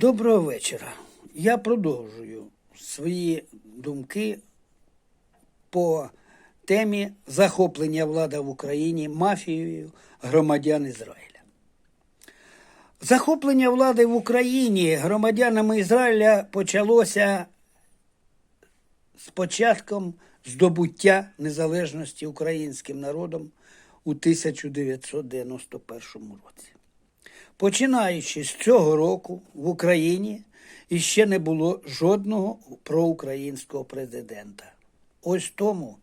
Доброго вечора. Я продовжую свої думки по темі захоплення влади в Україні мафією громадян Ізраїля. Захоплення влади в Україні громадянами Ізраїля почалося з початком здобуття незалежності українським народом у 1991 році. Починаючи з цього року в Україні іще не було жодного проукраїнського президента. Ось тому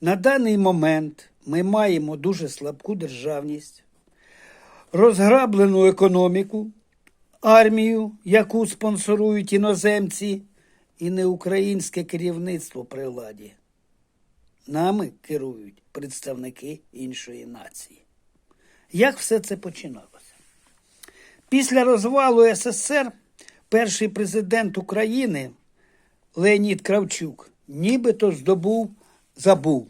на даний момент ми маємо дуже слабку державність, розграблену економіку, армію, яку спонсорують іноземці, і неукраїнське керівництво при владі. Нами керують представники іншої нації. Як все це починалося? Після розвалу СССР перший президент України Леонід Кравчук нібито здобув, забув,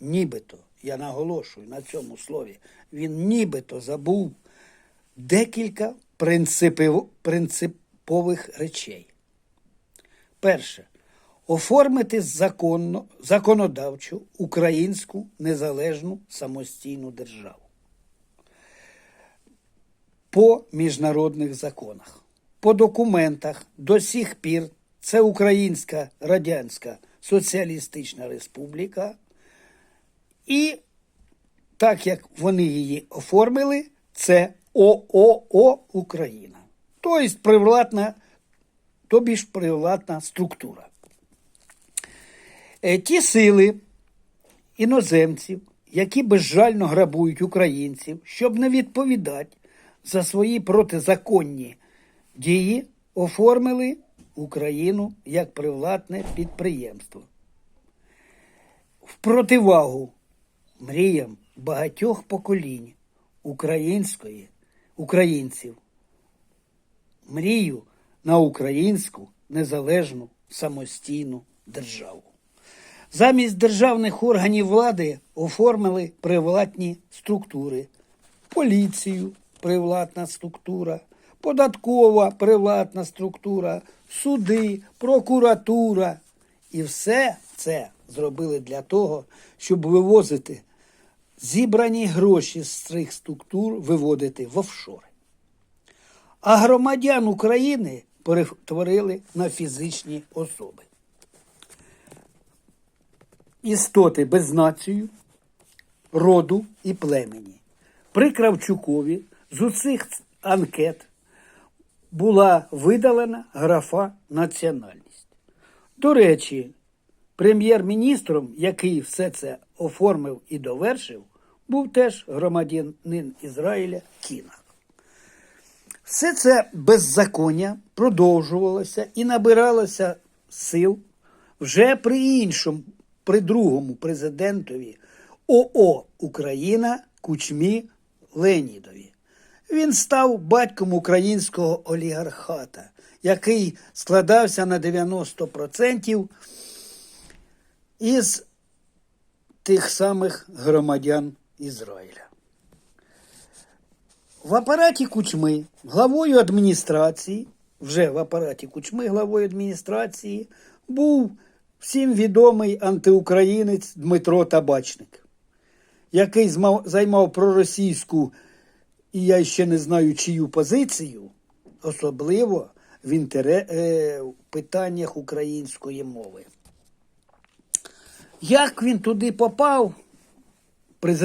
нібито, я наголошую на цьому слові, він нібито забув декілька принципів, принципових речей. Перше. Оформити законно, законодавчу українську незалежну самостійну державу по міжнародних законах. По документах до сих пір це Українська Радянська Соціалістична Республіка. І так як вони її оформили, це ООО Україна. Тобто привладна, тобі ж привладна структура. Е, Ті сили іноземців, які безжально грабують українців, щоб не відповідати за свої протизаконні дії, оформили Україну як привладне підприємство. В противагу мріям багатьох поколінь української, українців, мрію на українську незалежну самостійну державу. Замість державних органів влади оформили приватні структури, поліцію, приватна структура, податкова приватна структура, суди, прокуратура. І все це зробили для того, щоб вивозити зібрані гроші з цих структур, виводити в офшори. А громадян України перетворили на фізичні особи істоти без націю, роду і племені. При Кравчукові з усіх анкет була видалена графа національність. До речі, прем'єр-міністром, який все це оформив і довершив, був теж громадянин Ізраїля Кінах. Все це беззаконня продовжувалося і набиралося сил вже при іншому, при другому президентові ОО Україна Кучмі Ленідові. Він став батьком українського олігархата, який складався на 90% із тих самих громадян Ізраїля. В апараті Кучми главою адміністрації, вже в апараті Кучми главою адміністрації, був всім відомий антиукраїнець Дмитро Табачник, який займав проросійську, і я ще не знаю чию позицію, особливо в, інтере, е, питаннях української мови. Як він туди попав, президент